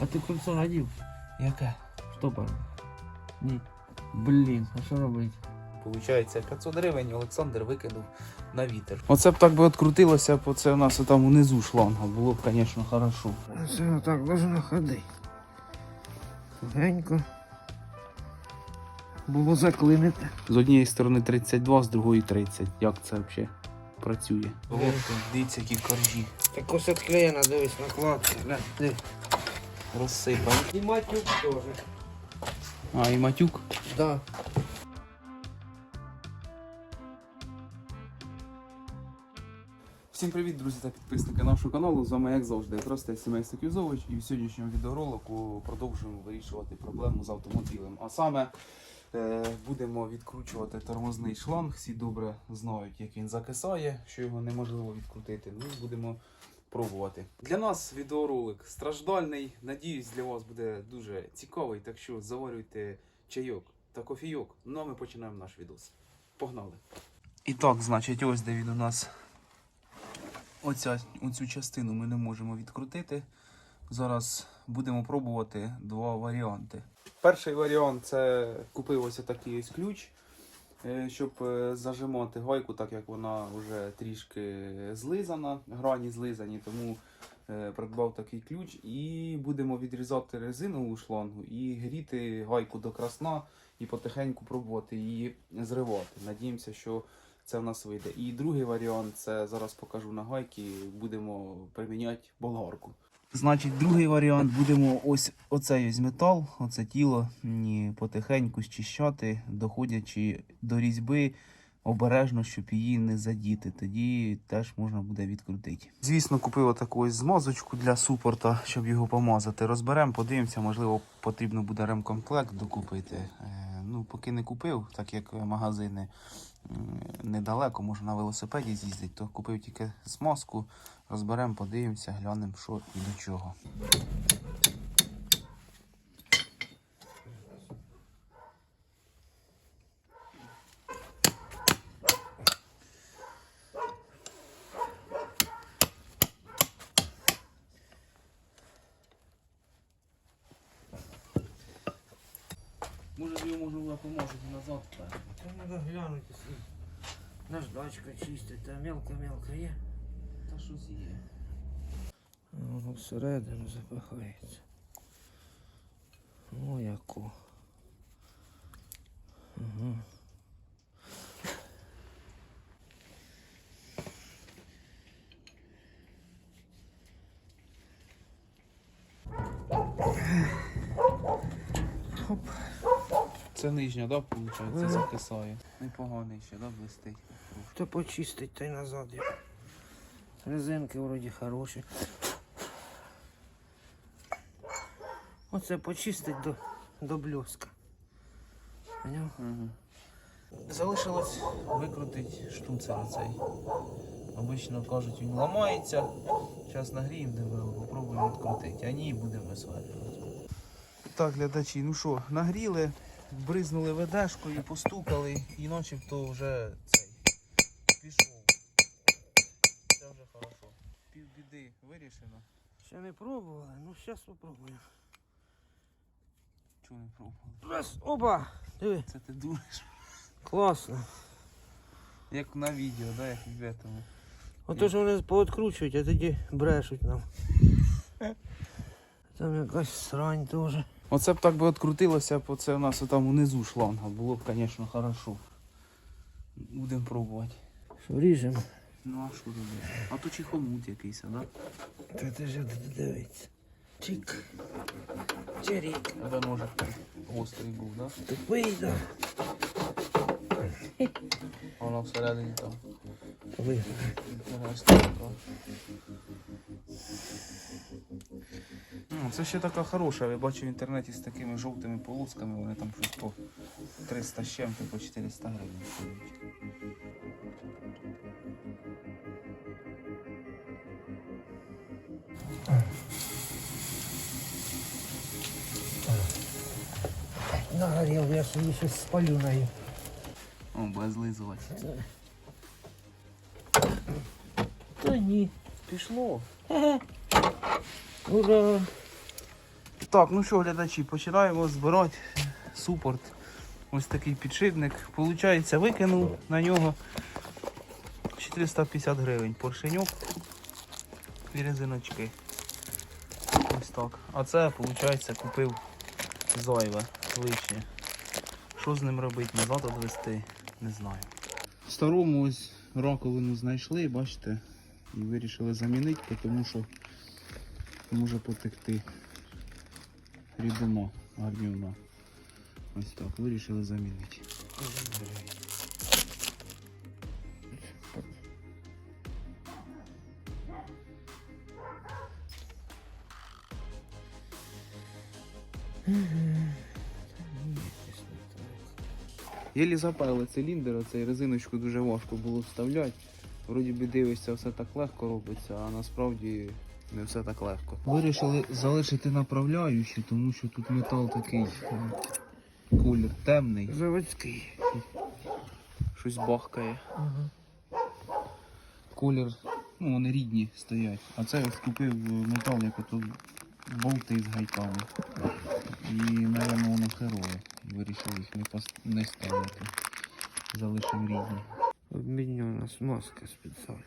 А ти кольцо надів? Яке? Штопор. Ні. Блін, а що робити? Получається, 500 гривень Олександр викинув на вітер. Оце б так би открутилося, бо це у нас там унизу шланга. Було б, звісно, хорошо. Це отак должно ходити. Тугенько. Було заклинити. З однієї сторони 32, з другої 30. Як це взагалі працює? Головка, дивіться, які коржі. Так ось відклеєна, дивись, накладка. Розсипані. І матюк теж. А, і матюк. Да. Всім привіт, друзі та підписники нашого каналу. З вами, як завжди, просто сімейство Кюзович. І в сьогоднішньому відеоролику продовжуємо вирішувати проблему з автомобілем. А саме е, будемо відкручувати тормозний шланг. Всі добре знають, як він закисає, що його неможливо відкрутити. Ну, будемо пробувати. Для нас відеоролик страждальний. Надіюсь, для вас буде дуже цікавий. Так що заварюйте чайок та кофійок. Ну а ми починаємо наш відос. Погнали! І так, значить, ось де він у нас Оця, оцю частину ми не можемо відкрутити. Зараз будемо пробувати два варіанти. Перший варіант це купив ось такий ось ключ, щоб е, зажимати гайку, так як вона вже трішки злизана, грані злизані, тому е, придбав такий ключ і будемо відрізати резинову шлангу і гріти гайку до красна і потихеньку пробувати її зривати. Надіємося, що це в нас вийде. І другий варіант це зараз покажу на гайки, будемо приміняти болгарку. Значить, другий варіант будемо ось оцей ось метал, оце тіло потихеньку щищати, доходячи до різьби обережно, щоб її не задіти. Тоді теж можна буде відкрутити. Звісно, купив таку ось змазочку для супорта, щоб його помазати. Розберемо, подивимося, можливо, потрібно буде ремкомплект докупити. Е, ну, поки не купив, так як магазини недалеко, можна на велосипеді з'їздити, то купив тільки смазку, розберемо, подивимося, глянемо, що і до чого. Може, його можна було назад. Та треба глянути. Наждачка чистить, а мелко-мелко є. Та щось є. Воно всередину запахається. О, яко. Угу. Це нижня, да, виходить, закисає. Непоганий ще, да, блистить. То почистить та й назад. Резинки вроді хороші. Оце почистить до, до блеска. Угу. Залишилось викрутити штуцер цей. Обично кажуть, він ламається. Зараз нагріємо ДВО, попробуємо відкрутити. А ні, будемо висварювати. Так, глядачі, ну що, нагріли, бризнули ведешкою, постукали і начебто вже цей пішов. Це вже хорошо. Півбіди вирішено. Ще не пробували, ну зараз спробуємо. Чого не пробували? Раз, опа! Диви, Це ти думаєш? класно. Як на відео, да, як в этому. Ото ж вони пооткручують, а тоді брешуть нам. Там якась срань теж. Оце б так би открутилося, бо це у нас там унизу шланга. Було б, звісно, хорошо. Будемо пробувати. Що ріжемо? Ну а що робити? А то чихомут якийсь, а, да? Та ти ж дивиться. Чик. Чирік. Де ножик гострий був, да? Тупий, да. А воно всередині там. Ви. Інтересно. Ну, Це ще така хороша, я бачу в інтернеті з такими жовтими полосками, вони там щось по 300 з чим-то, по 400 гривень стоять. Нагорів, я собі щось спалю на її. О, буде злизувати. Та ні. Пішло. Ура! Так, ну що, глядачі, починаємо збирати супорт. Ось такий підшипник. Получається, викинув на нього 450 гривень поршеньок і резиночки. Ось так. А це, виходить, купив зайве лишнє. Що з ним робити, назад відвести, не знаю. В старому ось раковину знайшли, бачите, і вирішили замінити, тому що може потекти рідина гарнівна. Ось так, вирішили замінити. Єлі запаяли циліндр, оцей резиночку дуже важко було вставляти. Вроді би дивишся, все так легко робиться, а насправді не все так легко. Вирішили залишити направляючі, тому що тут метал такий е, колір темний, Заводський. щось бахкає. Ага. Колір, ну вони рідні стоять. А це ось купив е, метал, як ото болти з гайками. І, напевно, воно херове. Вирішив їх не, пос... не ставити. Залишив рідні. Обмінювана смазка спеціальна.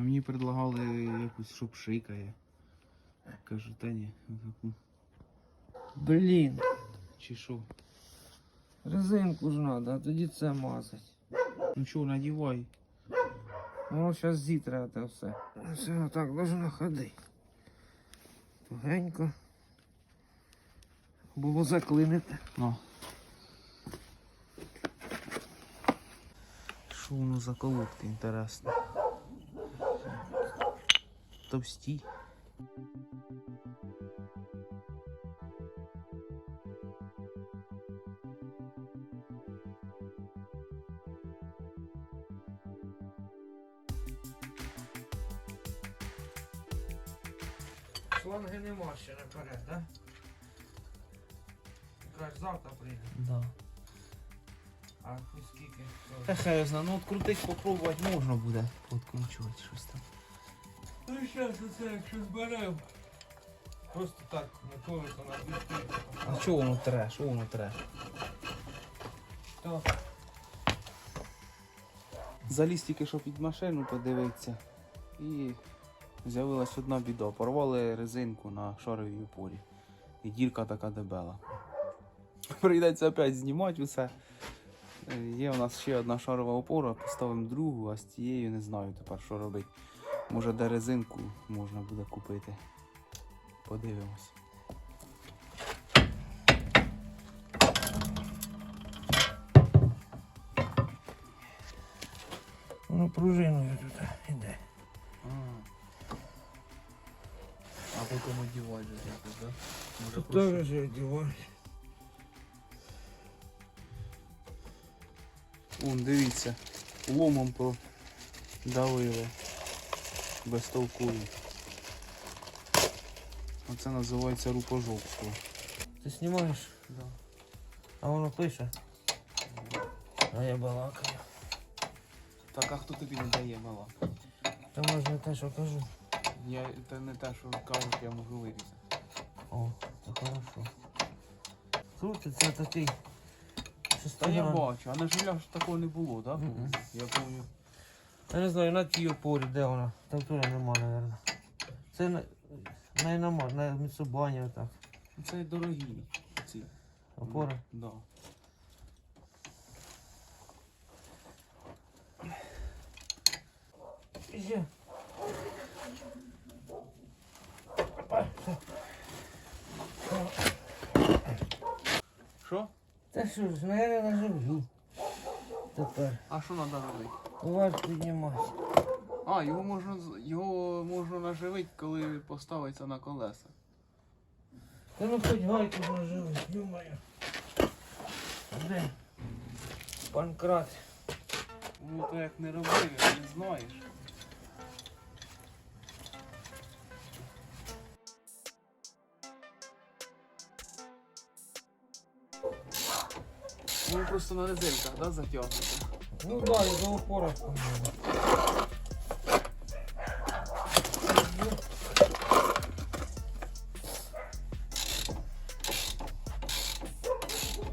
А мені предлагали якусь, що пшикає. Кажу, та ні, таку. Блін, Чи що? резинку ж треба, а тоді це мазать. Ну що, надівай. Воно зараз зітре те все. Все отак должно ходити. Тугенько. Було заклинити. На. Що воно за колодки, інтересно. Товсті. Шланги нема ще наперед, так? Да? Кажеш, завтра прийде. Да. А скільки? Та хай я знаю, ну от крутить попробувати можна буде. Подкручувати щось там. Ну і зараз оце, якщо зберемо. Просто так, на колесо на бісті. А чого воно тре? Що воно тре? Так. Заліз тільки що під машину подивитися. І з'явилась одна біда. Порвали резинку на шаровій опорі. І дірка така дебела. Прийдеться опять знімати усе. Е, Є у нас ще одна шарова опора, поставимо другу, а з цією не знаю тепер, що робити. Може де резинку можна буде купити. Подивимось. Воно пружиною тут іде. А потім одівати якось, так? Може Тут теж же одівають. Вон, дивіться, ломом продавили. Безтолкові. Оце називається рукожопство. Ти знімаєш, Да. а воно пише. А я балакаю. Так, а хто тобі не дає мала? Та можна те, що кажу. Я, це не те, що кажуть, я можу вирізати. О, то хорошо. Крути, це такий. Та я бачу, а на жилях ж такого не було, так? Мгм. Я пам'ятаю. Я не знаю, на тій опорі, де вона? Туди нема, мабуть. Це на, на нема, на Міцубані отак. Це дорогі ці. Опора. Да. Є. Що? Та що ж, ну я не наживлю. Тепер. А що треба робити? Варто піднімати. А, його можна його можна наживити, коли поставиться на колеса. Та ну хоч гайку наживить, думаю. Де? Панкрат. Ну то як не робив, не знаєш. Ну просто на резинках, да, затягнути. Ну да, из-за упора.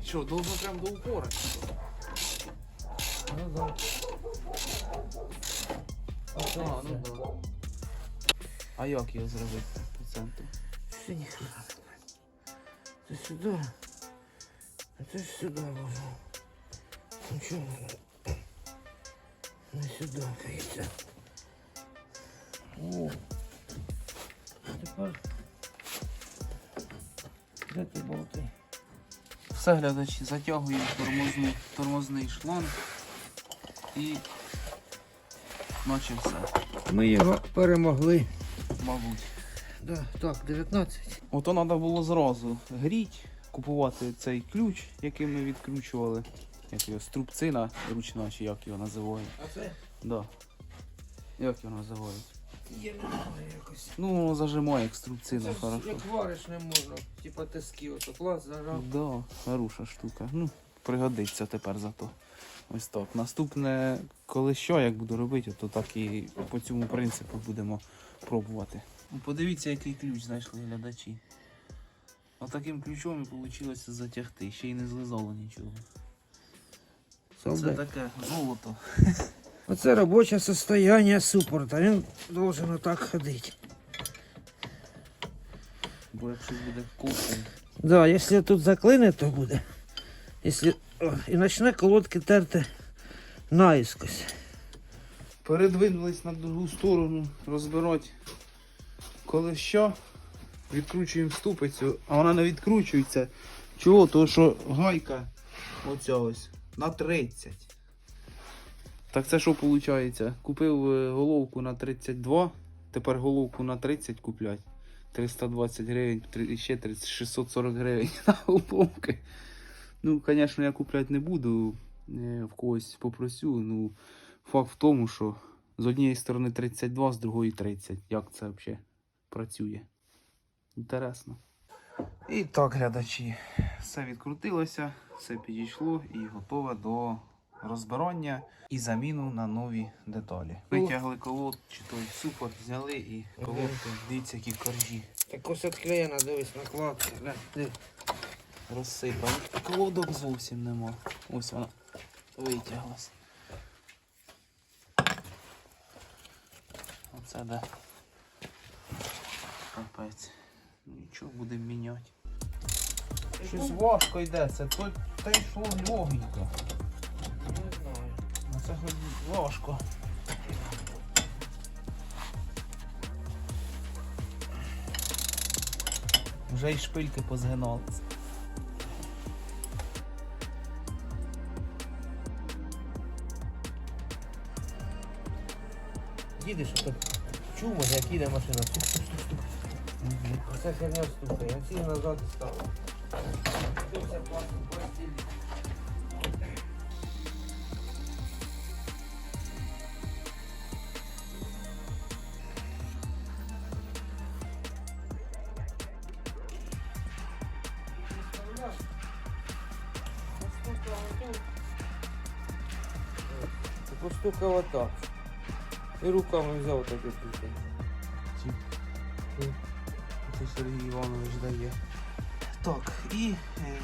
Че, должен прям до упора? Ну да. А, а, ну да. а як його зробити по центру? Ще не Це сюди. А це ж сюди можна. Не треба. Не сюди, кажеться. О. А тепер. Де ти болти? Все, глядачі, затягуємо тормозну, тормозний шланг і наче все, Ми його перемогли. мабуть. Да, так, 19. Ото треба було зразу гріть, купувати цей ключ, який ми відкручували. Як його струбцина ручна, чи як його називають. А це? Да. Як його називають? Я не знаю якось. Ну, воно зажимає як Це струбцина, ж хорошо. як вариш не можна. Типа тиски, ото клас зажав. Да, хороша штука. Ну, пригодиться тепер зато. Ось так. Наступне, коли що, як буду робити, то так і по цьому принципу будемо пробувати. Ну, Подивіться, який ключ знайшли глядачі. Отаким ключом і вийшло затягти, ще й не злизало нічого. Це таке золото. Оце робоче состояние суппорта. Він должен отак ходити. Бо як щось буде ковшем. Да, якщо тут заклине, то буде. Якщо... О, і почне колодки терти наїскось. Передвинулись на другу сторону, розбирати. Коли що, відкручуємо ступицю, а вона не відкручується. Чого? Тому що гайка оця ось на 30. Так це що виходить? Купив е, головку на 32, тепер головку на 30 куплять. 320 гривень, і ще 30, 640 гривень на головки. Ну, звісно, я купляти не буду. е, В когось попросю. Ну, факт в тому, що з однієї сторони 32, з другої 30. Як це взагалі працює? Інтересно. І так, глядачі, все відкрутилося, все підійшло і готове до розбирання і заміну на нові деталі. Витягли колод, чи той супер, взяли і колодки, дивіться, які коржі Так ось відклеєна, дивись, накладка. Да, Колодок зовсім нема. Ось вона витяглась. Оце де. Капець. Нічого будемо міняти. Щось важко йде, це то, те йшло легенько. Не знаю. А це хоч важко. Вже й шпильки позгиналися. Їдеш, чув, може, як їде машина. Стук, стук, стук. Оце херня стукає. Я ці назад і стала. Постукав отак. І руками взяв таке стукання. Це Сергій Іванович дає. Так, і е,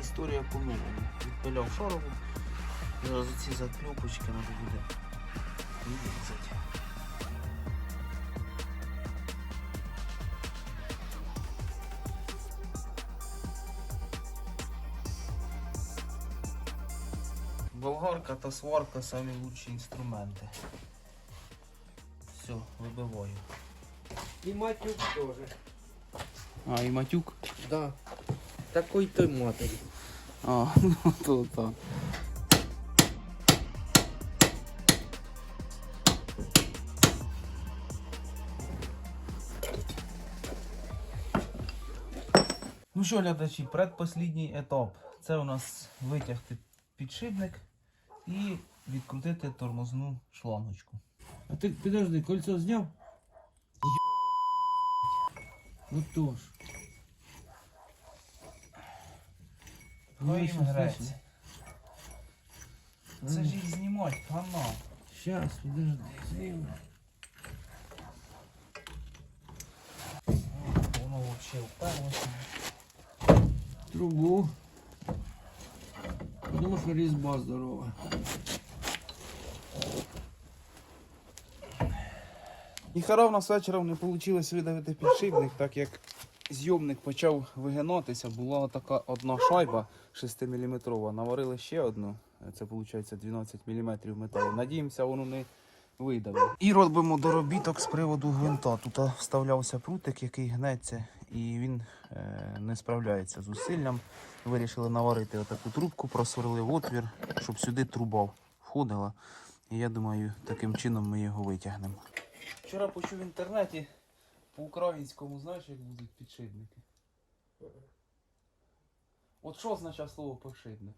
історія по-новому. Відпиляв шарову. Зараз ці закльопочки треба буде вирізати. Болгарка та сварка самі лучші інструменти. Все, вибиваю. І матюк теж. А, і матюк. Да. Такой той матері. А, ну то так. Ну що, глядачі, предпослідній етап. Це у нас витягти підшипник і відкрутити тормозну шлангочку. А ти підожди, кольцо зняв? Отож. Хай їм греться. Це ж їх знімати, гана. Щас, підожди, зніму. Воно взагалі вперлося. Трубу. Тому що різьба здорова. І в нас вечором не вийшло видавити підшипник, так як зйомник почав вигинатися, була така одна шайба 6-мм, наварили ще одну, це виходить 12 мм металу. Надіємося, воно не видавить. І робимо доробіток з приводу гвинта. Тут вставлявся прутик, який гнеться, і він е, не справляється з зусиллям. Вирішили наварити отаку трубку, просверлив отвір, щоб сюди труба входила. І я думаю, таким чином ми його витягнемо. Вчора почув в інтернеті по-українському, знаєш, як будуть підшипники. От що означає слово підшипник?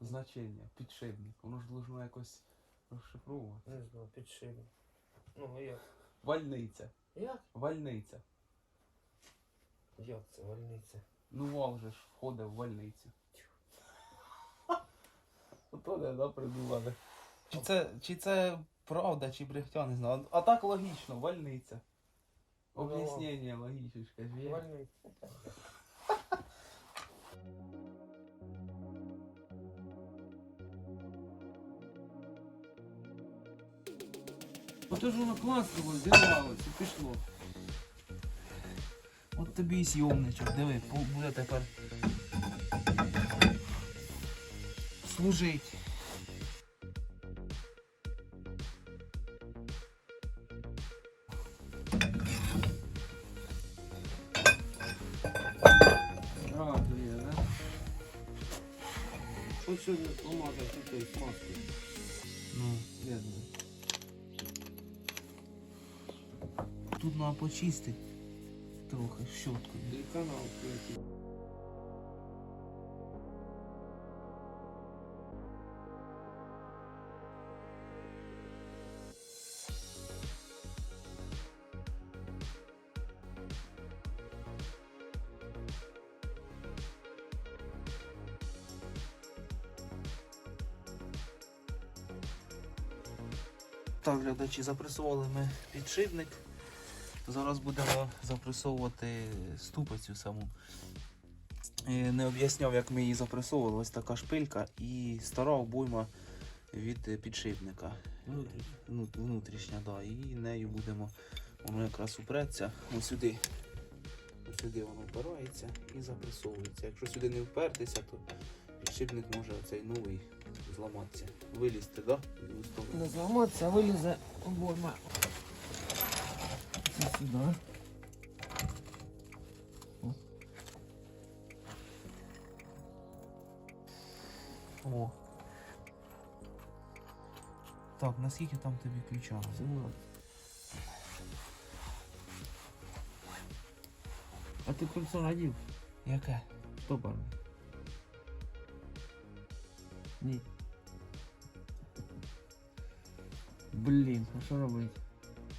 Значення, підшипник. Воно ж должно якось розшифровувати. Не знаю, підшипник. Ну, а як? Вальниця. Як? Вальниця. Як це вольниця? Ну вал же ж входить в вальницю. Ото не да, придумали. Чи це, чи це правда, чи брехтя, не знаю. А так логічно, вальниця. Ну, Об'яснення логічне, ж. Вольниця. Ото ж воно зірвалося і пішло. От тобі і зйомничок, диви, буде тепер служить. Радує, да? Що сьогодні помазав тут маскою? Ну, Видно. тут треба почистити трохи щоткою. І канал який. Так, глядачі, запресували ми підшипник. Зараз будемо запресовувати ступицю саму. Е, Не об'ясняв, як ми її запресовували. Ось така шпилька і стара обойма від підшипника. Внутрішній. Ну, внутрішня, да. І нею будемо, воно якраз упреться. Ось сюди. Ось сюди воно впирається і запресовується. Якщо сюди не впертися, то підшипник може оцей новий зламатися. Вилізти, так? Да? Не зламатися, а вилізе обойма. Це сюди. О. Так, наскільки там тобі ключа? 17. А ти кольцо надів? Яке? Топорне. Ні. Блін, а що робити?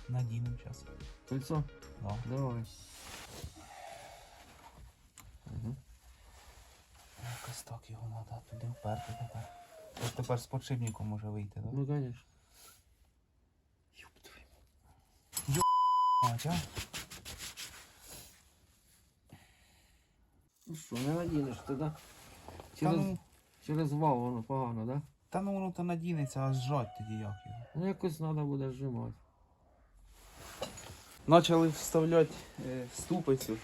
Надійним час. Кольцо? Да. Давай. Угу. Якось так його треба туди вперти тепер. Ось тепер з подшипником може вийти, так? Ну, конечно. Юб твою. Мать, а? Ну що, не надінеш ти, да? Через, ну, через вал воно погано, да? та ну воно то надінеться, а зжать тоді як його. Ну якось треба буде зжимати. Почали вставляти е, ступицю,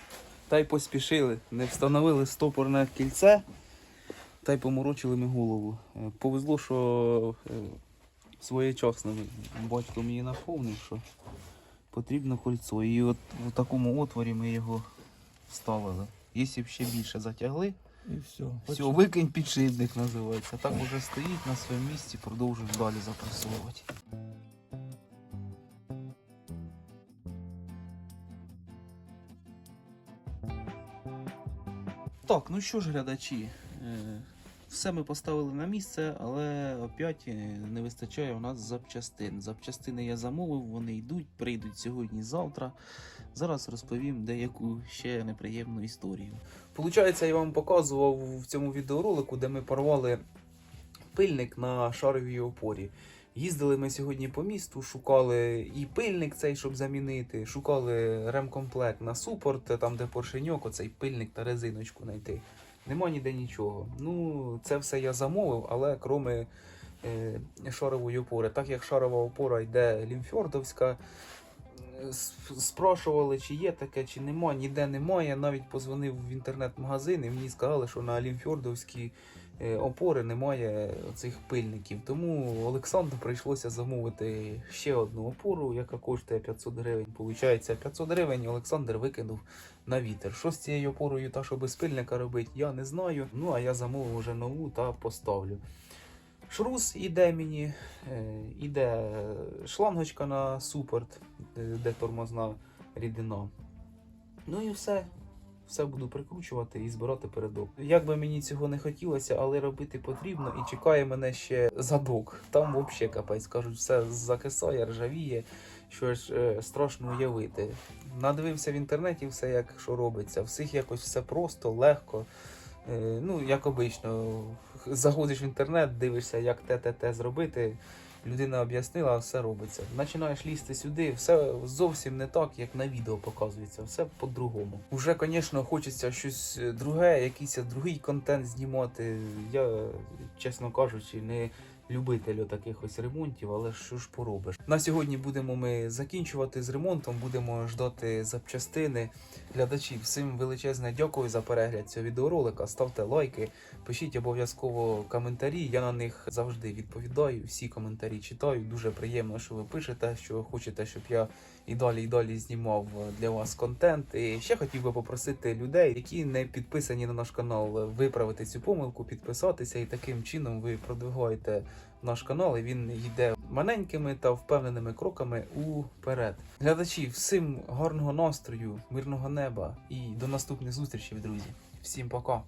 та й поспішили. Не встановили стопорне кільце, та й поморочили ми голову. Е, Повезло, що е, своєчасно батько мені наповнив, що потрібно кольцо. І от в такому отворі ми його ставили. Якщо б ще більше затягли, І все. все, викинь підшипник називається. Так уже стоїть на своєму місці, продовжуємо далі запресовувати. Так, ну що ж, глядачі, е, все ми поставили на місце, але опять е, не вистачає у нас запчастин. Запчастини я замовив, вони йдуть, прийдуть сьогодні-завтра. Зараз розповім деяку ще неприємну історію. Получається, я вам показував в цьому відеоролику, де ми порвали пильник на шаровій опорі. Їздили ми сьогодні по місту, шукали і пильник цей, щоб замінити, шукали ремкомплект на супорт, там де поршеньок, оцей пильник та резиночку знайти. Нема ніде нічого. Ну, це все я замовив, але кроме е, шарової опори. Так як шарова опора йде лімфьордовська, е, спрашували, чи є таке, чи нема, ніде немає. Навіть позвонив в інтернет-магазин і мені сказали, що на лімфьордовській опори немає цих пильників. Тому Олександру прийшлося замовити ще одну опору, яка коштує 500 гривень. Получається, 500 гривень Олександр викинув на вітер. Що з цією опорою та що без пильника робить, я не знаю. Ну а я замовив вже нову та поставлю. Шрус іде мені, е, іде шлангочка на супорт, е, де тормозна рідина. Ну і все. Все буду прикручувати і збирати передок. Як би мені цього не хотілося, але робити потрібно і чекає мене ще задок. Там взагалі капець кажуть, все закисає, ржавіє, що ж е, страшно уявити. Надивився в інтернеті все, як що робиться. Всіх якось все просто, легко. Е, ну, як обично, заходиш в інтернет, дивишся, як те, те, те зробити. Людина об'яснила, все робиться. Починаєш лізти сюди, все зовсім не так, як на відео показується, все по-другому. Уже, звісно, хочеться щось е, друге, якийсь другий контент знімати. Я, чесно кажучи, не любитель таких ось ремонтів, але що ж поробиш. На сьогодні будемо ми закінчувати з ремонтом, будемо ждати запчастини. Глядачі, всім величезне дякую за перегляд цього відеоролика. Ставте лайки, пишіть обов'язково коментарі. Я на них завжди відповідаю. Всі коментарі читаю. Дуже приємно, що ви пишете, що хочете, щоб я і далі і далі знімав для вас контент. І ще хотів би попросити людей, які не підписані на наш канал, виправити цю помилку, підписатися, і таким чином ви продвигаєте наш канал, і він йде маленькими та впевненими кроками уперед. Глядачі, всім гарного настрою, мирного неба і до наступних зустрічей, друзі. Всім пока.